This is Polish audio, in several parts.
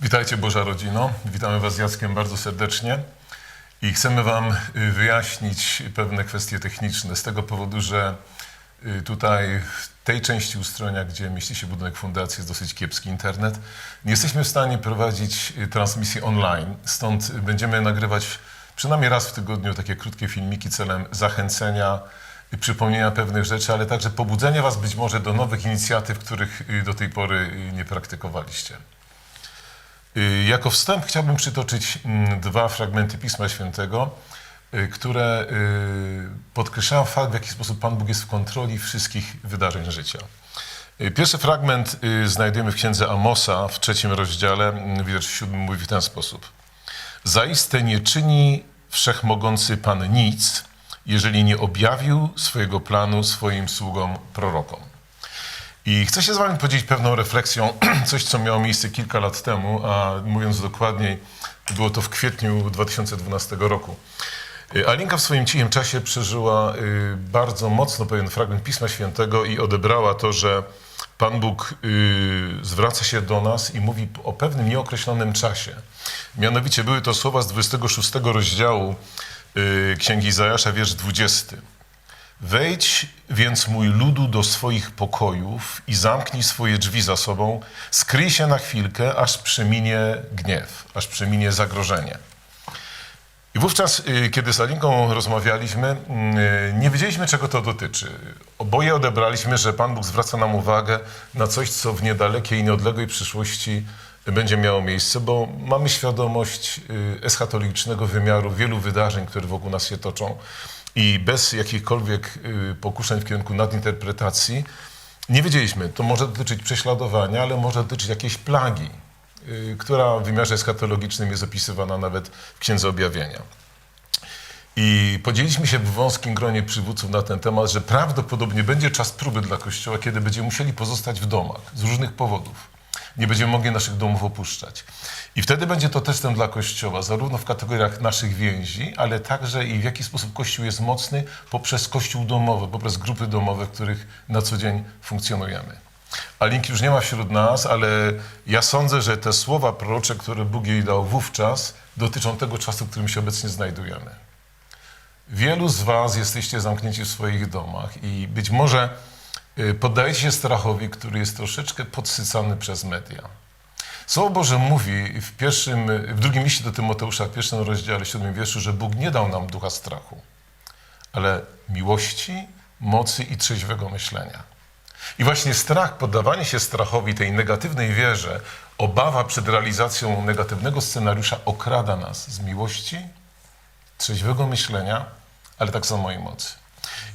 Witajcie Boża Rodzino. Witamy Was z Jackiem bardzo serdecznie i chcemy Wam y, wyjaśnić pewne kwestie techniczne z tego powodu, że y, tutaj w tej części ustronia, gdzie mieści się budynek fundacji, jest dosyć kiepski internet. Nie jesteśmy w stanie prowadzić y, transmisji online, stąd będziemy nagrywać przynajmniej raz w tygodniu takie krótkie filmiki celem zachęcenia i przypomnienia pewnych rzeczy, ale także pobudzenia Was być może do nowych inicjatyw, których do tej pory nie praktykowaliście. Y, Jako wstęp chciałbym przytoczyć mm, dwa fragmenty Pisma Świętego, y, które y, podkreślają fakt, w jaki sposób Pan Bóg jest w kontroli wszystkich wydarzeń życia. Pierwszy fragment znajdujemy w księdze Amosa w trzecim rozdziale, mm, wiersz siódmy mówi w ten sposób. Zaiste nie czyni wszechmogący Pan nic, jeżeli nie objawił swojego planu swoim sługom prorokom. I chcę się z Wami podzielić pewną refleksją, coś co miało miejsce kilka lat temu, a mówiąc dokładniej, było to w kwietniu 2012 roku. Y, Alinka w swoim cichym czasie przeżyła y, bardzo mocno pewien fragment Pisma Świętego i odebrała to, że Pan Bóg y, zwraca się do nas i mówi o pewnym nieokreślonym czasie. Mianowicie były to słowa z 26 rozdziału Księgi Izajasza, wiersz 20. Wejdź więc mój ludu do swoich pokojów i zamknij swoje drzwi za sobą, skryj się na chwilkę, aż przeminie gniew, aż przeminie zagrożenie. I wówczas, y, kiedy z Alinką rozmawialiśmy, y, nie wiedzieliśmy, czego to dotyczy. Oboje odebraliśmy, że Pan Bóg zwraca nam uwagę na coś, co w niedalekiej i nieodległej przyszłości będzie miało miejsce, bo mamy świadomość y, eschatologicznego wymiaru wielu wydarzeń, które wokół nas się toczą i bez jakichkolwiek y, pokuszeń w kierunku nadinterpretacji nie wiedzieliśmy. To może dotyczyć prześladowania, ale może dotyczyć jakiejś plagi, y, która w wymiarze eschatologicznym jest opisywana nawet w Księdze Objawienia. I podzieliliśmy się w wąskim gronie przywódców na ten temat, że prawdopodobnie będzie czas próby dla Kościoła, kiedy będziemy musieli pozostać w domach z różnych powodów. Nie będziemy mogli naszych domów opuszczać. I wtedy będzie to testem dla Kościoła, zarówno w kategoriach naszych więzi, ale także i w jaki sposób Kościół jest mocny poprzez Kościół domowy, poprzez grupy domowe, w których na co dzień funkcjonujemy. A Linki już nie ma wśród nas, ale ja sądzę, że te słowa prorocze, które Bóg jej dał wówczas, dotyczą tego czasu, w którym się obecnie znajdujemy. Wielu z Was jesteście zamknięci w swoich domach i być może y, poddajecie się strachowi, który jest troszeczkę podsycany przez media. Słowo Boże mówi w, pierwszym, w drugim liście do Tymoteusza, w pierwszym rozdziale, siódmym wierszu, że Bóg nie dał nam ducha strachu, ale miłości, mocy i trzeźwego myślenia. I właśnie strach, poddawanie się strachowi, tej negatywnej wierze, obawa przed realizacją negatywnego scenariusza okrada nas z miłości, trzeźwego myślenia, ale tak samo i mocy.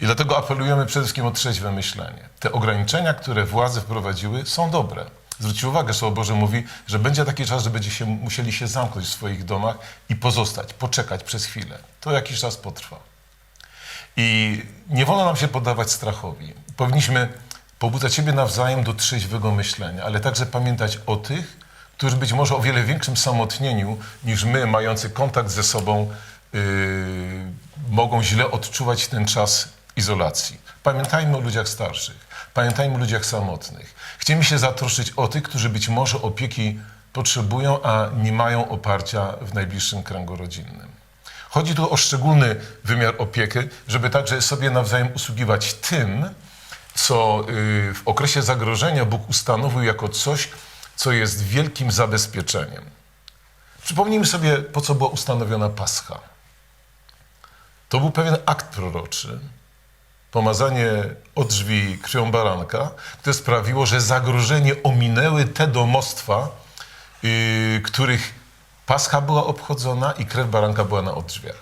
I dlatego apelujemy przede wszystkim o trzeźwe myślenie. Te ograniczenia, które władze wprowadziły, są dobre. Zwróćcie uwagę, Słowo Boże mówi, że będzie taki czas, że będziecie musieli się zamknąć w swoich domach i pozostać, poczekać przez chwilę. To jakiś czas potrwa. I nie wolno nam się poddawać strachowi. Powinniśmy pobudzać siebie nawzajem do trzeźwego myślenia, ale także pamiętać o tych, którzy być może o wiele większym samotnieniu niż my, mający kontakt ze sobą, mogą źle odczuwać ten czas izolacji. Pamiętajmy o ludziach starszych, pamiętajmy o ludziach samotnych. Chcemy się zatroszczyć o tych, którzy być może opieki potrzebują, a nie mają oparcia w najbliższym kręgu rodzinnym. Chodzi tu o szczególny wymiar opieki, żeby także sobie nawzajem usługiwać tym, co yy, w okresie zagrożenia Bóg ustanowił jako coś, co jest wielkim zabezpieczeniem. Przypomnijmy sobie, po co była ustanowiona Pascha. To był pewien akt proroczy, pomazanie od drzwi krwią baranka, które sprawiło, że zagrożenie ominęły te domostwa, yy, których Pascha była obchodzona i krew baranka była na odrzwiach.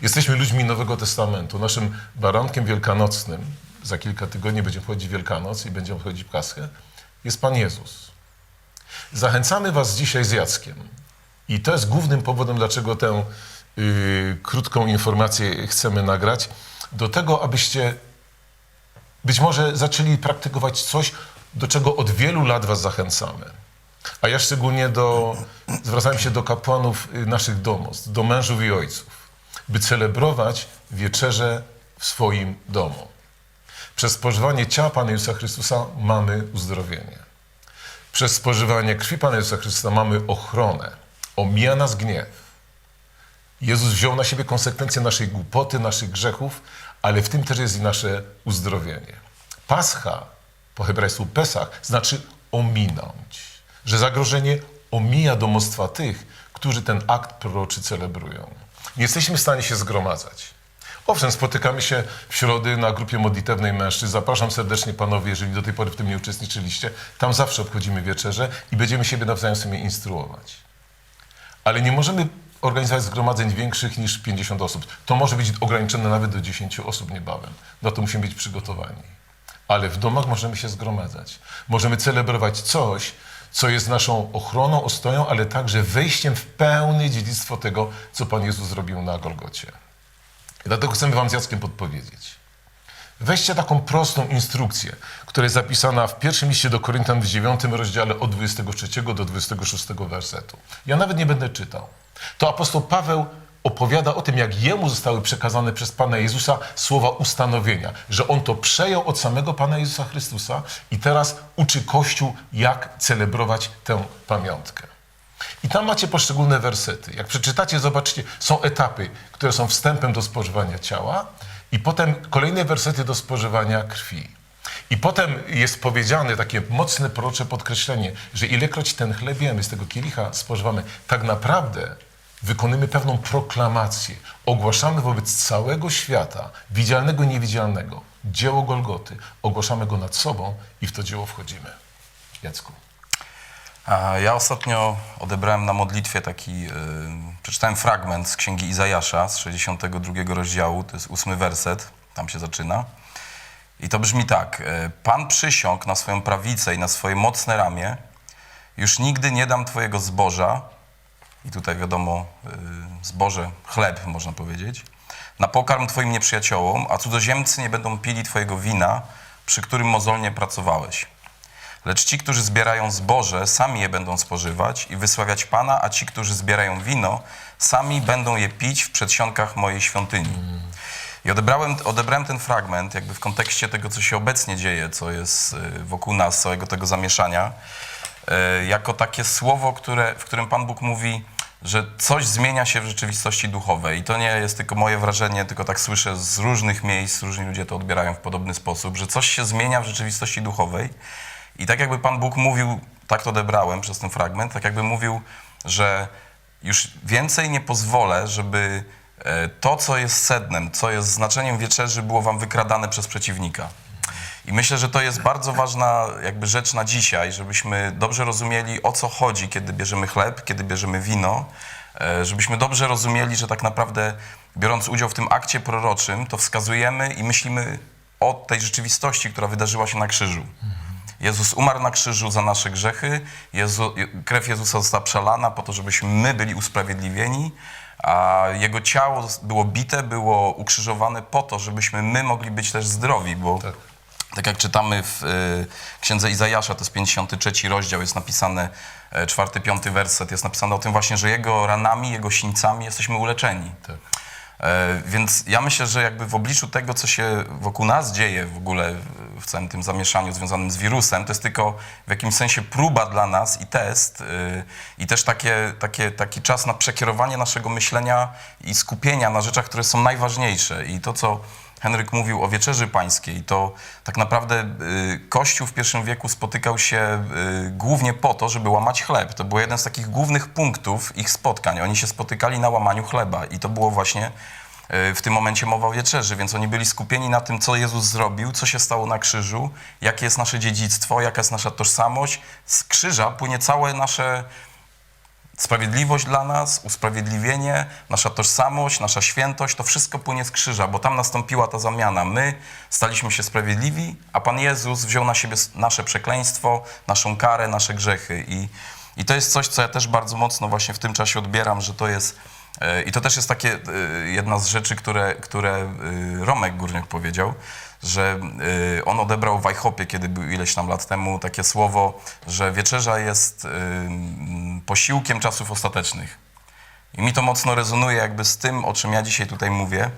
Jesteśmy ludźmi Nowego Testamentu. Naszym barankiem wielkanocnym, za kilka tygodni będziemy wchodzić Wielkanoc i będziemy wchodzić Paschę, jest Pan Jezus. Zachęcamy Was dzisiaj z Jackiem. I to jest głównym powodem, dlaczego tę yy, krótką informację chcemy nagrać, do tego, abyście być może zaczęli praktykować coś, do czego od wielu lat Was zachęcamy. A ja szczególnie do, zwracam się do kapłanów y, naszych domostw, do mężów i ojców, by celebrować wieczerze w swoim domu. Przez spożywanie ciała Pana Jezusa Chrystusa mamy uzdrowienie. Przez spożywanie krwi Pana Jezusa Chrystusa mamy ochronę. Omija nas gniew. Jezus wziął na siebie konsekwencje naszej głupoty, naszych grzechów, ale w tym też jest i nasze uzdrowienie. Pascha, po hebrajsku Pesach, znaczy ominąć. Że zagrożenie omija domostwa tych, którzy ten akt proroczy celebrują. Nie jesteśmy w stanie się zgromadzać. Owszem, spotykamy się w środy na grupie modlitewnej mężczyzn. Zapraszam serdecznie panowie, jeżeli do tej pory w tym nie uczestniczyliście. Tam zawsze obchodzimy wieczerze i będziemy siebie nawzajem sobie instruować. Ale nie możemy organizować zgromadzeń większych niż 50 osób. To może być ograniczone nawet do 10 osób niebawem. Na to musimy być przygotowani. Ale w domach możemy się zgromadzać. Możemy celebrować coś, co jest naszą ochroną, ostoją, ale także wejściem w pełne dziedzictwo tego, co Pan Jezus zrobił na Golgocie. Dlatego chcemy Wam z Jackiem podpowiedzieć. Weźcie taką prostą instrukcję, która jest zapisana w pierwszym liście do Koryntian w 9 rozdziale od 23 do 26 wersetu. Ja nawet nie będę czytał. To apostoł Paweł opowiada o tym, jak jemu zostały przekazane przez Pana Jezusa słowa ustanowienia, że on to przejął od samego Pana Jezusa Chrystusa i teraz uczy Kościół, jak celebrować tę pamiątkę. I tam macie poszczególne wersety. Jak przeczytacie, zobaczcie, są etapy, które są wstępem do spożywania ciała, i potem kolejne wersety do spożywania krwi. I potem jest powiedziane takie mocne prorocze podkreślenie, że ilekroć ten chleb jemy, z tego kielicha spożywamy, tak naprawdę wykonujemy pewną proklamację. Ogłaszamy wobec całego świata, widzialnego i niewidzialnego, dzieło Golgoty. Ogłaszamy go nad sobą i w to dzieło wchodzimy. Jacku. Ja ostatnio odebrałem na modlitwie taki, yy, przeczytałem fragment z Księgi Izajasza z 62 rozdziału, to jest ósmy werset, tam się zaczyna. I to brzmi tak. yy, Pan przysiągł na swoją prawicę i na swoje mocne ramię, już nigdy nie dam Twojego zboża, i tutaj wiadomo, yy, zboże, chleb można powiedzieć, na pokarm Twoim nieprzyjaciołom, a cudzoziemcy nie będą pili Twojego wina, przy którym mozolnie pracowałeś. Lecz ci, którzy zbierają zboże, sami je będą spożywać i wysławiać Pana, a ci, którzy zbierają wino, sami będą je pić w przedsionkach mojej świątyni. I odebrałem, odebrałem ten fragment jakby w kontekście tego, co się obecnie dzieje, co jest y, wokół nas, całego tego zamieszania, y, jako takie słowo, które, w którym Pan Bóg mówi, że coś zmienia się w rzeczywistości duchowej. I to nie jest tylko moje wrażenie, tylko tak słyszę z różnych miejsc, różni ludzie to odbierają w podobny sposób, że coś się zmienia w rzeczywistości duchowej. I tak jakby Pan Bóg mówił, tak to odebrałem przez ten fragment, tak jakby mówił, że już więcej nie pozwolę, żeby e, to, co jest sednem, co jest znaczeniem wieczerzy, było wam wykradane przez przeciwnika. I myślę, że to jest bardzo ważna jakby rzecz na dzisiaj, żebyśmy dobrze rozumieli, o co chodzi, kiedy bierzemy chleb, kiedy bierzemy wino, e, żebyśmy dobrze rozumieli, że tak naprawdę biorąc udział w tym akcie proroczym, to wskazujemy i myślimy o tej rzeczywistości, która wydarzyła się na krzyżu. Jezus umarł na krzyżu za nasze grzechy, Jezu, krew Jezusa została przelana po to, żebyśmy my byli usprawiedliwieni, a Jego ciało było bite, było ukrzyżowane po to, żebyśmy my mogli być też zdrowi, bo Tak. Tak, jak czytamy w y, Księdze Izajasza, to jest 53 rozdział, jest napisane, e, czwarty, piąty werset, jest napisane o tym właśnie, że Jego ranami, Jego sińcami jesteśmy uleczeni. Tak. E, Więc ja myślę, że jakby w obliczu tego, co się wokół nas dzieje w ogóle w całym tym zamieszaniu związanym z wirusem, to jest tylko w jakimś sensie próba dla nas i test i też takie, takie, taki czas na przekierowanie naszego myślenia i skupienia na rzeczach, które są najważniejsze. I to, co Henryk mówił o wieczerzy pańskiej, to tak naprawdę y, Kościół w pierwszym wieku spotykał się y, głównie po to, żeby łamać chleb. To był jeden z takich głównych punktów ich spotkań. Oni się spotykali na łamaniu chleba i to było właśnie y, w tym momencie mowa o wieczerzy, więc oni byli skupieni na tym, co Jezus zrobił, co się stało na krzyżu, jakie jest nasze dziedzictwo, jaka jest nasza tożsamość. Z krzyża płynie całe nasze Sprawiedliwość dla nas, usprawiedliwienie, nasza tożsamość, nasza świętość, to wszystko płynie z krzyża, bo tam nastąpiła ta zamiana. My staliśmy się sprawiedliwi, a Pan Jezus wziął na siebie nasze przekleństwo, naszą karę, nasze grzechy. I, i to jest coś, co ja też bardzo mocno właśnie w tym czasie odbieram, że to jest. E, I to też jest takie e, jedna z rzeczy, które, które e, Romek Górniak powiedział, że on odebrał w Wajchopie, kiedy był ileś tam lat temu, takie słowo, że wieczerza jest posiłkiem czasów ostatecznych. I mi to mocno rezonuje jakby z tym, o czym ja dzisiaj tutaj mówię,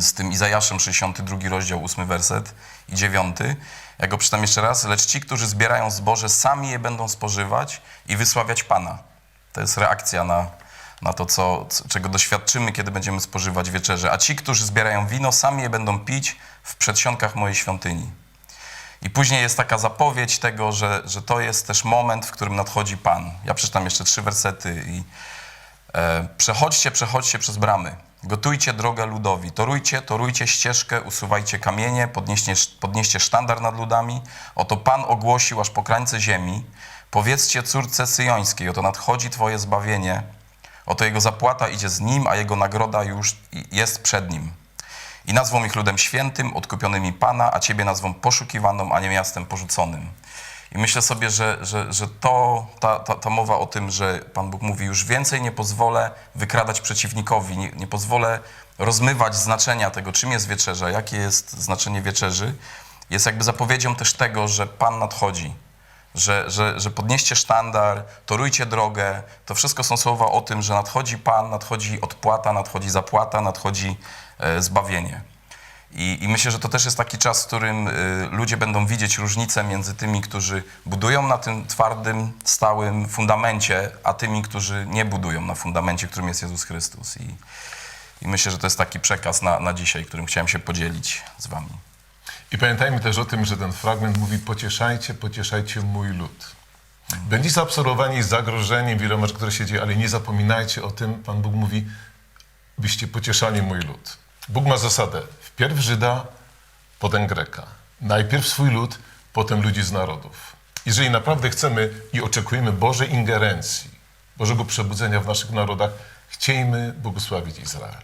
z tym Izajaszem 62 rozdział 8 werset i 9, Ja go przeczytam jeszcze raz. Lecz ci, którzy zbierają zboże, sami je będą spożywać i wysławiać Pana. To jest reakcja na, na to, co, czego doświadczymy, kiedy będziemy spożywać wieczerze. A ci, którzy zbierają wino, sami je będą pić w przedsionkach mojej świątyni. I później jest taka zapowiedź tego, że, że to jest też moment, w którym nadchodzi Pan. Ja przeczytam jeszcze trzy wersety i e, przechodźcie, przechodźcie przez bramy. Gotujcie drogę ludowi. Torujcie, torujcie ścieżkę, usuwajcie kamienie, podnieście, podnieście sztandar nad ludami. Oto Pan ogłosił aż po krańce ziemi. Powiedzcie córce syjońskiej, oto nadchodzi Twoje zbawienie. Oto Jego zapłata idzie z Nim, a Jego nagroda już jest przed Nim. I nazwą ich ludem świętym, odkupionymi Pana, a Ciebie nazwą poszukiwaną, a nie miastem porzuconym. I myślę sobie, że, że, że to, ta, ta, ta mowa o tym, że Pan Bóg mówi, już więcej nie pozwolę wykradać przeciwnikowi, nie, nie pozwolę rozmywać znaczenia tego, czym jest wieczerza, jakie jest znaczenie wieczerzy, jest jakby zapowiedzią też tego, że Pan nadchodzi, że, że, że podnieście sztandar, torujcie drogę. To wszystko są słowa o tym, że nadchodzi Pan, nadchodzi odpłata, nadchodzi zapłata, nadchodzi e, zbawienie. I, I myślę, że to też jest taki czas, w którym y, ludzie będą widzieć różnicę między tymi, którzy budują na tym twardym, stałym fundamencie, a tymi, którzy nie budują na fundamencie, którym jest Jezus Chrystus. I, i myślę, że to jest taki przekaz na, na dzisiaj, którym chciałem się podzielić z Wami. I pamiętajmy też o tym, że ten fragment mówi pocieszajcie, pocieszajcie mój lud. Będzie zaabsorbowani zagrożeniem wieloma, rzeczy, które się dzieje, ale nie zapominajcie o tym, Pan Bóg mówi, byście pocieszali mój lud. Bóg ma zasadę, wpierw Żyda, potem Greka. Najpierw swój lud, potem ludzi z narodów. Jeżeli naprawdę chcemy i oczekujemy Bożej ingerencji, Bożego przebudzenia w naszych narodach, chciejmy błogosławić Izrael.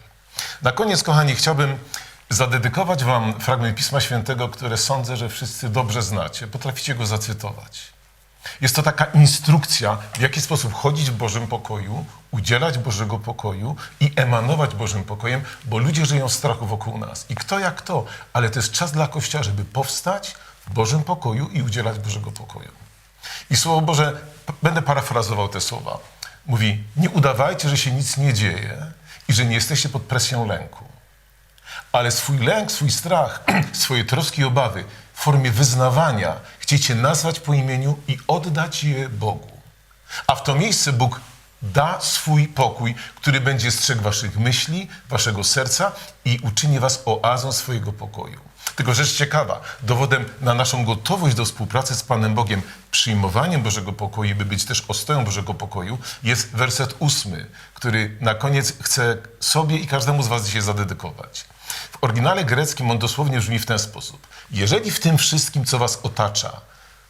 Na koniec, kochani, chciałbym zadedykować Wam fragment Pisma Świętego, które sądzę, że wszyscy dobrze znacie. Potraficie go zacytować. Jest to taka instrukcja, w jaki sposób chodzić w Bożym pokoju, udzielać Bożego pokoju i emanować Bożym pokojem, bo ludzie żyją w strachu wokół nas. I kto jak kto, ale to jest czas dla Kościoła, żeby powstać w Bożym pokoju i udzielać Bożego pokoju. I Słowo Boże, będę parafrazował te słowa. Mówi, nie udawajcie, że się nic nie dzieje i że nie jesteście pod presją lęku. Ale swój lęk, swój strach, swoje troski i obawy w formie wyznawania chcecie nazwać po imieniu i oddać je Bogu. A w to miejsce Bóg da swój pokój, który będzie strzegł waszych myśli, waszego serca i uczyni was oazą swojego pokoju. Tylko rzecz ciekawa, dowodem na naszą gotowość do współpracy z Panem Bogiem, przyjmowaniem Bożego pokoju, by być też ostoją Bożego pokoju, jest werset ósmy, który na koniec chcę sobie i każdemu z was dzisiaj zadedykować. Oryginale greckim on dosłownie brzmi w ten sposób. Jeżeli w tym wszystkim, co was otacza,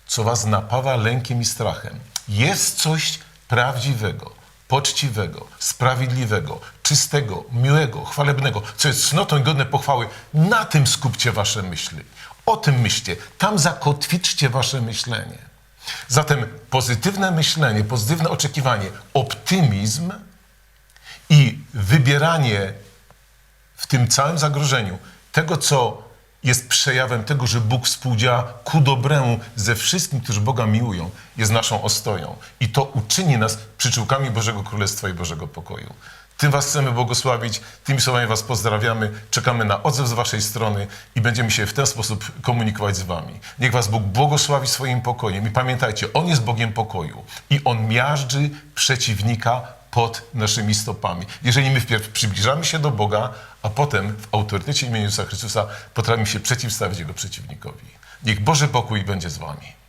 co was napawa lękiem i strachem, jest coś prawdziwego, poczciwego, sprawiedliwego, czystego, miłego, chwalebnego, co jest cnotą i godne pochwały, na tym skupcie wasze myśli. O tym myślcie, tam zakotwiczcie wasze myślenie. Zatem pozytywne myślenie, pozytywne oczekiwanie, optymizm i wybieranie w tym całym zagrożeniu tego, co jest przejawem tego, że Bóg współdziała ku dobremu ze wszystkim, którzy Boga miłują, jest naszą ostoją. I to uczyni nas przyczółkami Bożego Królestwa i Bożego pokoju. Tym Was chcemy błogosławić, tymi słowami Was pozdrawiamy, czekamy na odzew z Waszej strony i będziemy się w ten sposób komunikować z Wami. Niech Was Bóg błogosławi swoim pokojem i pamiętajcie, On jest Bogiem pokoju i On miażdży przeciwnika pod naszymi stopami. Jeżeli my wpierw przybliżamy się do Boga, a potem w autorytecie imienia Jezusa Chrystusa potrafimy się przeciwstawić Jego przeciwnikowi. Niech Boży pokój będzie z Wami.